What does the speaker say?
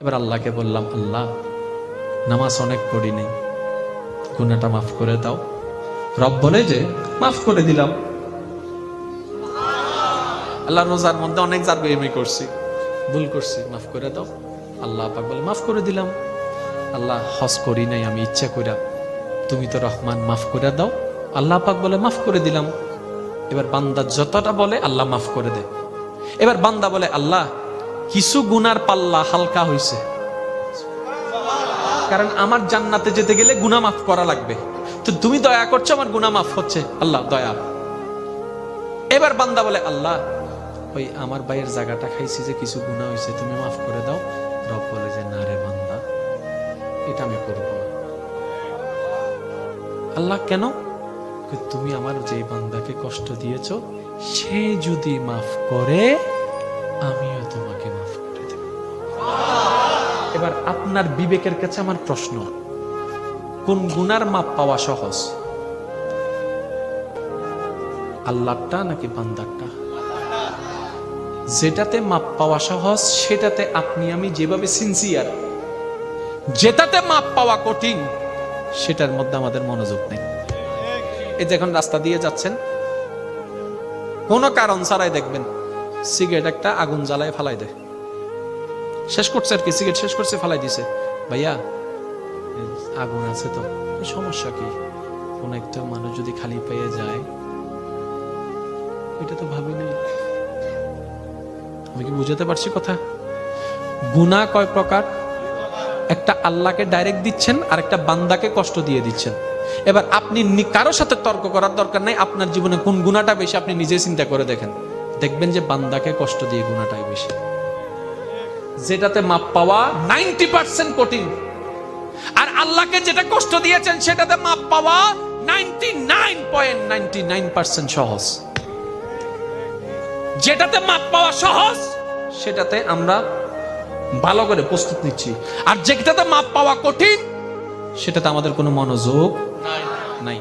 এবার আল্লাহকে বললাম, আল্লাহ, নামাজ অনেক পড়ি গুনাটা মাফ করে দাও। রব বলে যে, মাফ করে দিলাম। আল্লাহ রোজার মধ্যে অনেক জার বেমি করছি, ভুল করছি, মাফ করে দাও। আল্লাহ পাক বলে, মাফ করে দিলাম। আল্লাহ, হজ করি নাই, আমি ইচ্ছা কইরা, তুমি তো রহমান, মাফ করে দাও। আল্লাহ পাক বলে, মাফ করে দিলাম। এবার বান্দা যতটা বলে, আল্লাহ মাফ করে দে এবার বান্দা বলে, আল্লাহ কিছু গুনার পাল্লা হালকা হইছে। কারণ আমার জান্নাতে যেতে গেলে গুনাহ মাফ করা লাগবে। তো তুমি দয়া করছ, আমার গুনাহ মাফ হচ্ছে। আল্লাহ, দয়া। এবার বান্দা বলে, আল্লাহ, ওই আমার ভাইয়ের জায়গাটা খাইছি যে কিছু গুনাহ হয়েছে তুমি মাফ করে দাও। রব বলে যে, না রে বান্দা, এটা আমি করব আল্লাহ কেন? তুমি আমার যে বান্দাকে কষ্ট দিয়েছ, সে যদি মাফ করে আমিও এবার আপনার বিবেকের কাছে আমার প্রশ্ন। কোন গুনার মাপ পাওয়া সহজ? আল্লাহটা নাকি বান্দারটা? যেটাতে মাপ পাওয়া সহজ, সেটাতে আপনি, আমি যেভাবে সিনসিয়ার যেটাতে মাপ পাওয়া কঠিন, সেটার মধ্যে আমাদের মনোযোগ নেই। এই যে এখন রাস্তা দিয়ে যাচ্ছেন, কোনো কারণ ছাড়াই দেখবেন, সিগারেট একটা আগুন জ্বালায় ফালাই দেয়। শেষ করছে আর কি, সিগারেট শেষ করছে, ফালাই দিছে। ভাইয়া, আগুন আছে তো। সমস্যা কি? কোন একটা মানুষ যদি খালি পেয়ে যায়, এটা তো ভাবি নাই আমি কি বুঝাতে পারছি কথা? গুনাহ কয় প্রকার? একটা আল্লাহকে ডাইরেক্ট দিচ্ছেন আর একটা বান্দাকে কষ্ট দিয়ে দিচ্ছেন। এবার আপনি কারোর সাথে তর্ক করার দরকার নাই, আপনার জীবনে কোন গুণাটা বেশি, আপনি নিজে চিন্তা করে দেখেন। দেখবেন যে বান্দাকে কষ্ট দিয়ে গুণাটাই বেশি। যেটাতে মাপ পাওয়া নাইনটি পার্সেন্ট কঠিন। আর আল্লাহকে যেটা কষ্ট দিয়েছেন, সেটাতে মাপ পাওয়া ninety nine point ninety nine percent সহজ। যেটাতে মাপ পাওয়া সহজ, সেটাতে আমরা ভালো করে প্রস্তুত নিচ্ছি। আর যেটাতে মাপ পাওয়া কঠিন, সেটাতে আমাদের কোনো মনোযোগ নাই।